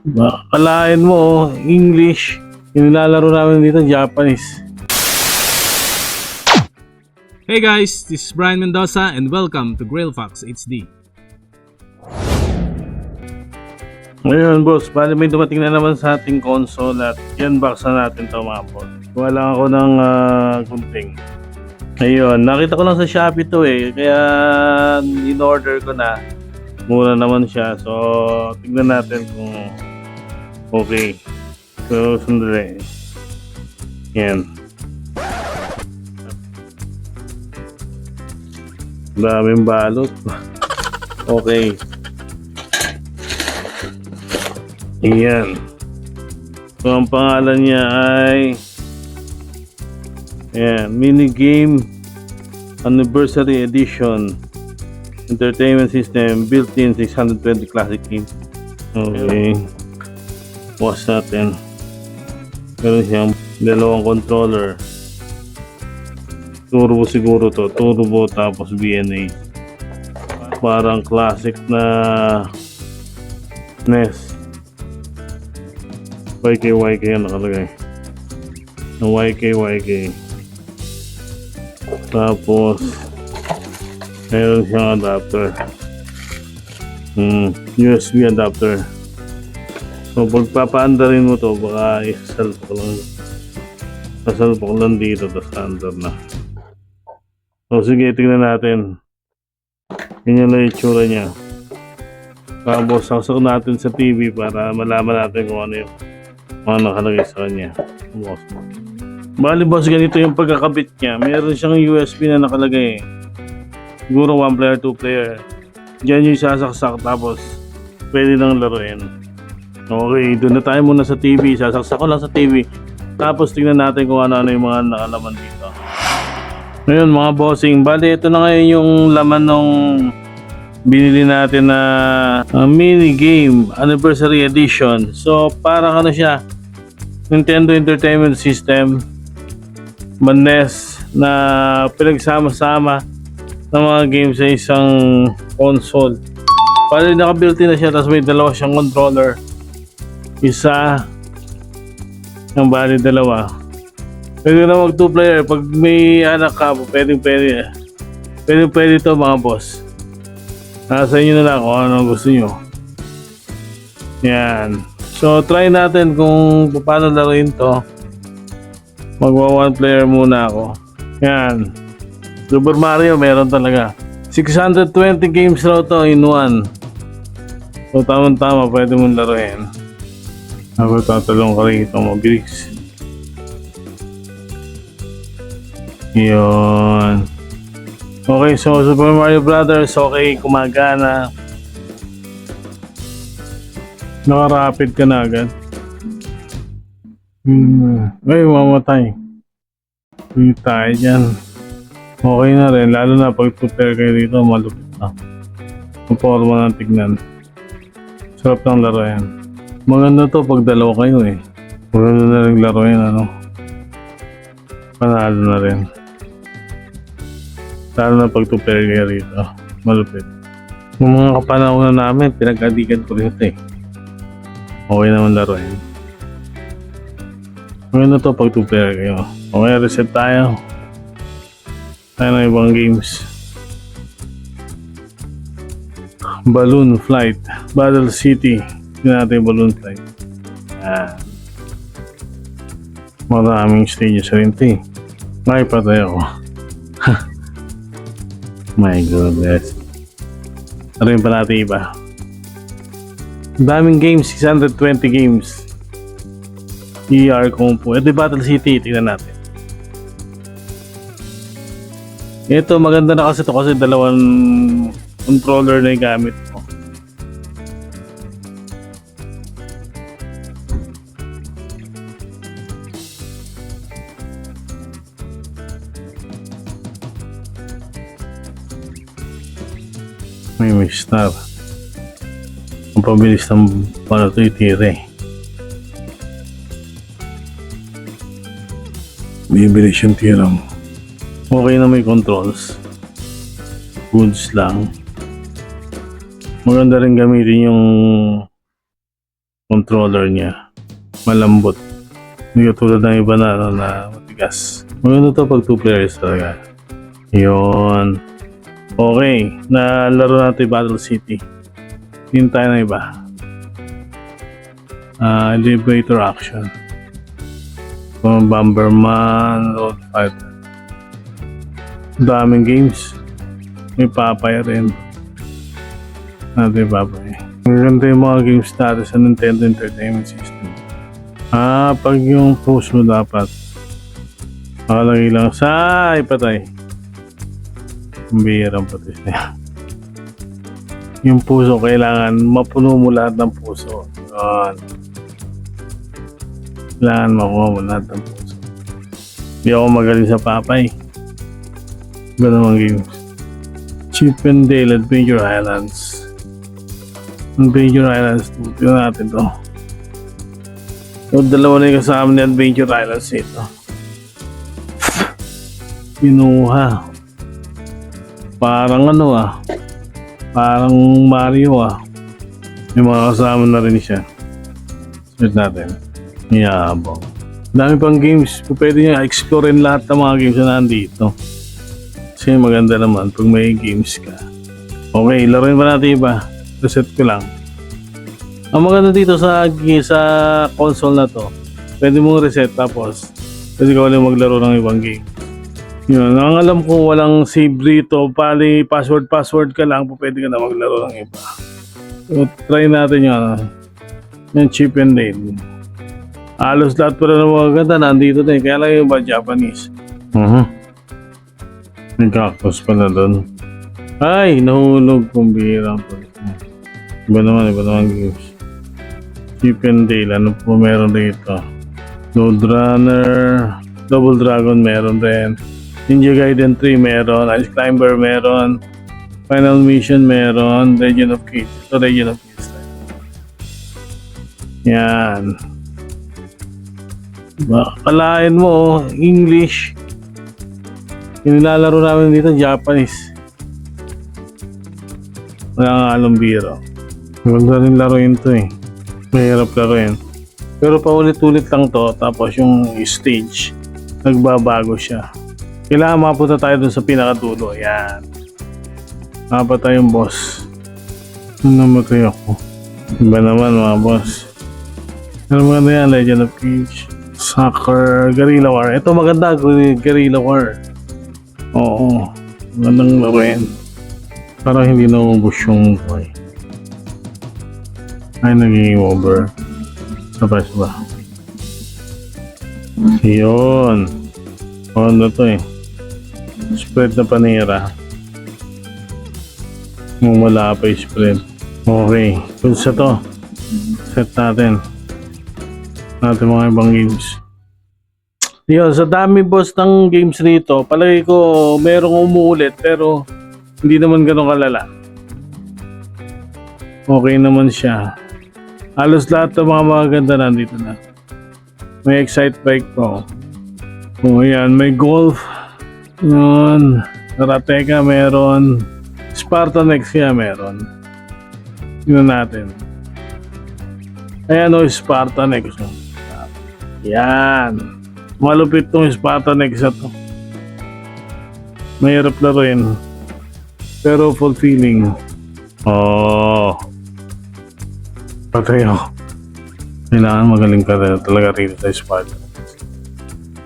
Ba- Kalain mo, oh, English. Yung nilalaro namin dito, Japanese. Hey guys, this is Brian Mendoza and welcome to Grail Fox HD. Ngayon, boss, bali may dumating na naman sa ating console at yan na natin to mga boss. Kuha lang ako ng uh, gunting. Ayun, nakita ko lang sa Shopee to eh. Kaya in-order ko na. Mura naman siya. So, tignan natin kung okay. So, sandali. Yan. Daming balot. Okay. Ayan. So, ang pangalan niya ay Ayan, Minigame Anniversary Edition Entertainment System Built-in 620 Classic game Okay. Bukas natin. Meron siyang dalawang controller. Turbo siguro to. Turbo tapos BNA. Parang classic na NES. YK YK ang nakalagay. Ng YK YK. Tapos meron siyang adapter. Hmm, USB adapter. So pagpapaanda rin mo to, baka isalpok lang. Sasalpok lang dito, tapos under na. So sige, tingnan natin. Yan yung itsura niya. Tapos saksak natin sa TV para malaman natin kung ano yung mga nakalagay sa kanya. Boss. Bali boss, ganito yung pagkakabit niya. Meron siyang USB na nakalagay. Siguro one player, two player. Diyan yung sasaksak tapos pwede nang laruin. Okay, doon na tayo muna sa TV. Sasaksak ko lang sa TV. Tapos tingnan natin kung ano-ano yung mga nakalaman dito. Ngayon mga bossing, bali ito na ngayon yung laman nung binili natin na uh, mini game anniversary edition. So parang ano siya, Nintendo Entertainment System, manes na pinagsama-sama ng mga games sa isang console. Bali naka-built-in na siya, tapos may dalawa siyang controller. Isa, ang bali dalawa. Pwede na mag two player. Pag may anak ka, pwede pwede. Pwede pwede to mga boss. Nasa inyo na lang kung ano gusto nyo. Yan. So, try natin kung paano laruin to. Magwa one player muna ako. Yan. Super Mario, meron talaga. 620 games raw to in one. So, tamang-tama, pwede mong laruin. Ako tatalong ka rito, mabilis. Yun. Okay, so Super Mario Brothers, okay, kumagana. Naka-rapid ka na agad. Hmm. Ay, mamatay. Hindi tayo dyan. Okay na rin, lalo na pag prepare kayo dito, malupit na. Ang forma ng tignan. Sarap ng laro yan. Maganda to pag dalawa kayo eh. Maganda na rin laro yan, ano. Panalo na rin. Lalo na pag prepare kayo rito. Malupit. Yung mga kapanahon na namin, pinag-adikan ko rin eh. Okay naman laro yan. Maganda to pag prepare kayo. Okay, reset tayo. Tayo ng ibang games. Balloon Flight. Battle City. Tingnan natin yung Balloon Flight. Yan. Maraming stages rin ito eh. Nakipatay ako. My goodness. Ano yung pa natin iba? Daming games, 620 games. ER Compo. Ito yung Battle City, tingnan natin. Ito, maganda na kasi ito kasi dalawang controller na yung gamit May may star. Ang pabilis ng para ito itire. Bibilis yung tira mo. Okay na may controls. Goods lang. Maganda rin gamitin yung controller niya. Malambot. Hindi katulad ng iba na, ano, na matigas. Maganda to pag two players talaga. Yun. Okay. Nalaro natin Battle City. Tingin tayo ng iba. Ah, elevator action. Kung Bomberman, Road Fighter. Daming games. May papaya rin. Natin papaya. Maganda yung mga games natin sa Nintendo Entertainment System. Ah, pag yung post mo dapat. Nakalagay lang sa patay. Ang bihirang patay niya. Yung puso, kailangan mapuno mo lahat ng puso. Yun. Kailangan makuha mo lahat ng puso. Hindi ako magaling sa papay. Iba naman games. Chip and Dale Adventure Islands. Adventure Islands 2. Tignan natin to. Yung dalawa na yung kasama ni Adventure Islands ito. Pinuha. Parang ano ah. Parang Mario ah. May mga kasama na rin siya. Search natin. Yabang. Dami pang games. Pwede niya explorein lahat ng mga games na nandito. Kasi maganda naman pag may games ka. Okay, laruin pa natin iba. Reset ko lang. Ang maganda dito sa sa console na to, pwede mong reset tapos pwede ka ulit maglaro ng ibang game. Yun, ang alam ko walang save dito, pali password password ka lang, pwede ka na maglaro ng iba. So, try natin ano, yung chip and dale. Halos lahat pala ng mga ganda nandito na eh, kaya lang yung iba Japanese. Mhm. May cactus pala doon. Ay, nahulog kung bihira po. Iba naman, iba naman games. Chip and Dale, ano po meron dito? Load Runner, Double Dragon meron din. Ninja Gaiden 3 meron, Ice Climber meron, Final Mission meron, Legend of Kids. Ito Legend of Kids. Yan. Diba? Kalain mo, English. Yung nilalaro namin dito, Japanese. Wala nga alam biro. Maganda rin laruin to eh. Mahirap laruin. Pero paulit-ulit lang to, tapos yung stage, nagbabago siya. Kailangan mapunta tayo dun sa pinakadulo. Yan. Dapat tayong boss. Namatay ako. Iba naman mga boss. Pero maganda yan, Legend of Cage. Soccer, Guerrilla War. Ito maganda, Guerrilla War. Oo. Magandang laruin. Parang hindi naubos yung boy. Ay, naging over. Sabay, sabay. Yun. Ano to eh. Spread na panira. Wala pa yung spread. Okay. Kung sa to, set natin. Natin mga ibang games. Yun, sa dami boss ng games rito, palagi ko merong umuulit pero hindi naman ganun kalala. Okay naman siya. Halos lahat ng mga magaganda nandito na. May excite bike po. Oh, yan. May golf. Yun. Karateka meron. Spartan kaya meron. Yun natin. Ayan o, Spartan oh. Yan. Malupit tong Spartan X na to. Mahirap laruin. Pero fulfilling. Oh. Patay ako. Kailangan magaling ka talaga rito sa Spartan.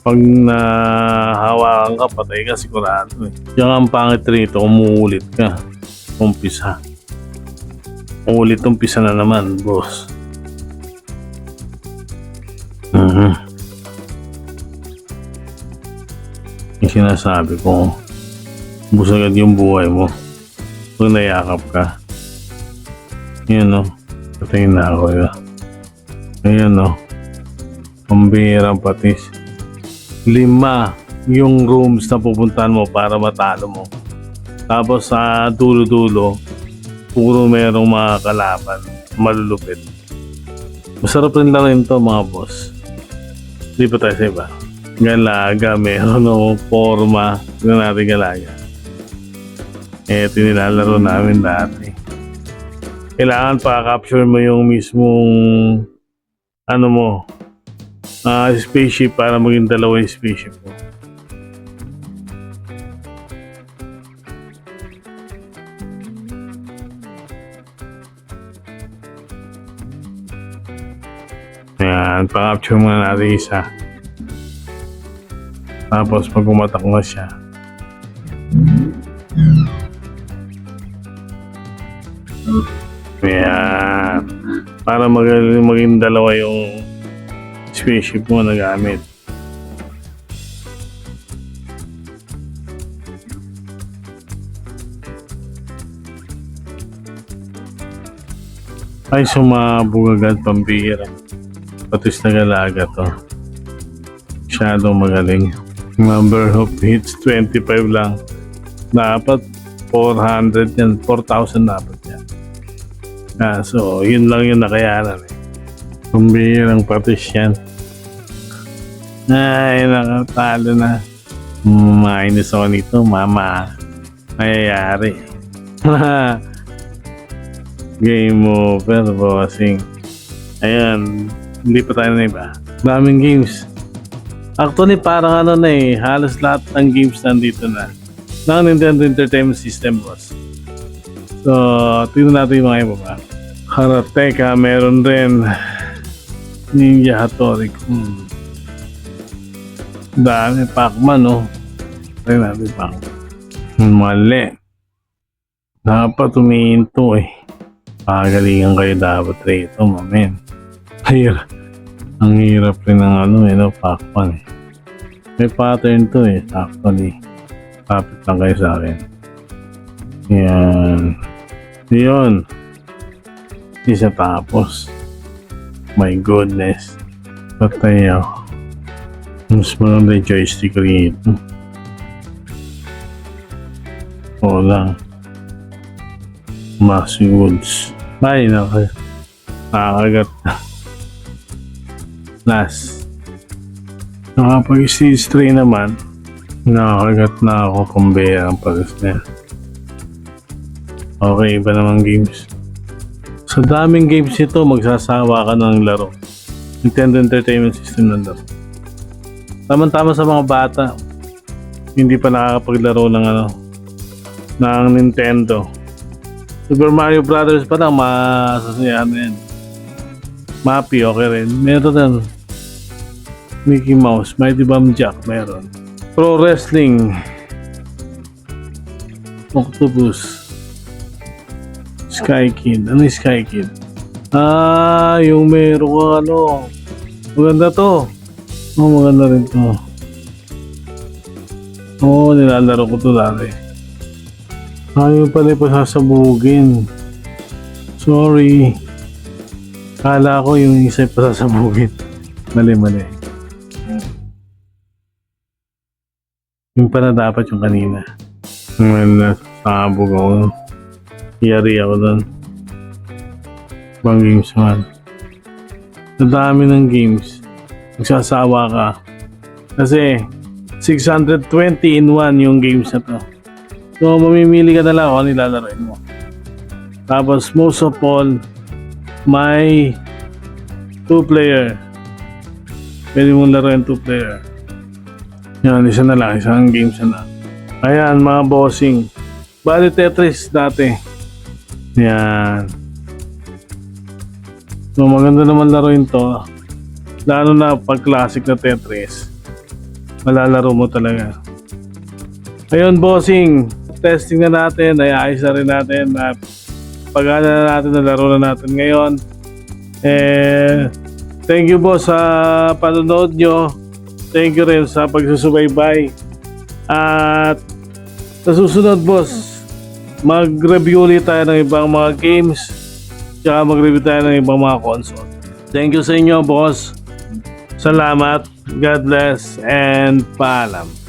Pag nahawakan ka, patay ka sigurado eh. Diyan ang pangit rito, umuulit ka. Umpisa. Umuulit umpisa na naman, boss. Mhm. Yung sinasabi ko, bus agad yung buhay mo. Pag nayakap ka. Yan no. Patayin na ako yun. Ayan no. Pambihirang patis. Lima yung rooms na pupuntahan mo para matalo mo. Tapos sa dulo-dulo, puro merong mga kalaban. Malulupit. Masarap rin lang rin to mga boss. Hindi pa tayo sa iba. Galaga, meron o forma. Tignan natin galaga. Ito yung nilalaro namin dati. Kailangan pa capture mo yung mismong ano mo, ah spaceship para maging dalawa yung spaceship mo. Ayan, pa-capture muna natin isa. Tapos pag umatak na siya, Ayan. Para mag- maging dalawa yung spaceship mo na gamit. Ay, sumabog agad pambira. Patis na galaga to. Masyadong magaling. Number of hits, 25 lang. Dapat 400 yan. 4,000 dapat yan. Ah, so, yun lang yung nakayanan eh. Pambihirang patis yan. Ay, nakatalo na. Mainis ako nito, mama. Mayayari. Game over, bossing. Ayan, hindi pa tayo na iba. Daming games. Actually, parang ano na eh, halos lahat ng games nandito na. Ng Nintendo Entertainment System, boss. So, tingnan natin yung mga iba pa. Karateka, meron din. Ninja Hattori. Hmm. Dami, Pac-Man, no? Tingnan natin, Pac-Man. Mali. Dapat umiinto eh. Pagalingan kayo dapat rito, mamen. Hirap. Ang hirap rin ng ano eh, no? Pac-Man eh. May pattern to eh, actually. Kapit lang kayo sa akin. Yan. Yun. Isa tapos. My goodness. Patay ako. Mas maganda yung joystick rito. Oo lang. Maxi Woods. Ay, naka. Nakakagat na. Last. Nakapag-stage 3 naman. Nakakagat na ako kumbaya ang pagas na. Okay, iba namang games. Sa daming games nito, magsasawa ka ng laro. Nintendo Entertainment System ng laro. Tama-tama sa mga bata. Hindi pa nakakapaglaro ng ano, ng Nintendo. Super Mario Brothers pa lang, masasayahan na yan. Mappy, okay rin. Meron din. Mickey Mouse, Mighty Bomb Jack, meron. Pro Wrestling. Octopus. Sky Kid. Ano yung Sky Kid? Ah, yung meron kang ano. Maganda to. Oh, maganda rin to. Oo, oh, nilalaro ko to dati. Ayaw pala pasasabugin. Sorry. Kala ko yung isa pasasabugin. Mali, mali. Yung pala dapat yung kanina. Well, nasabog ako. Yari ako doon. Ibang games man. Sa dami ng games, magsasawa ka. Kasi 620 in 1 yung games na to. So, mamimili ka na kung ano ilalaroin mo. Tapos, most of all, may two-player. Pwede mong laruin two-player. Yan, isa na lang. Isang games na lang. Ayan, mga bossing. Bali Tetris dati. Yan. So, maganda naman laruin to. Lalo na pag classic na Tetris. Malalaro mo talaga. Ayun, bossing. Testing na natin. Ayayos na rin natin. At pagana na natin na laro na natin ngayon. Eh, thank you boss sa panonood nyo. Thank you rin sa pagsusubaybay. At sa susunod boss, mag-review ulit tayo ng ibang mga games. Tsaka mag-review tayo ng ibang mga console. Thank you sa inyo boss. Salamat. God bless and paalam.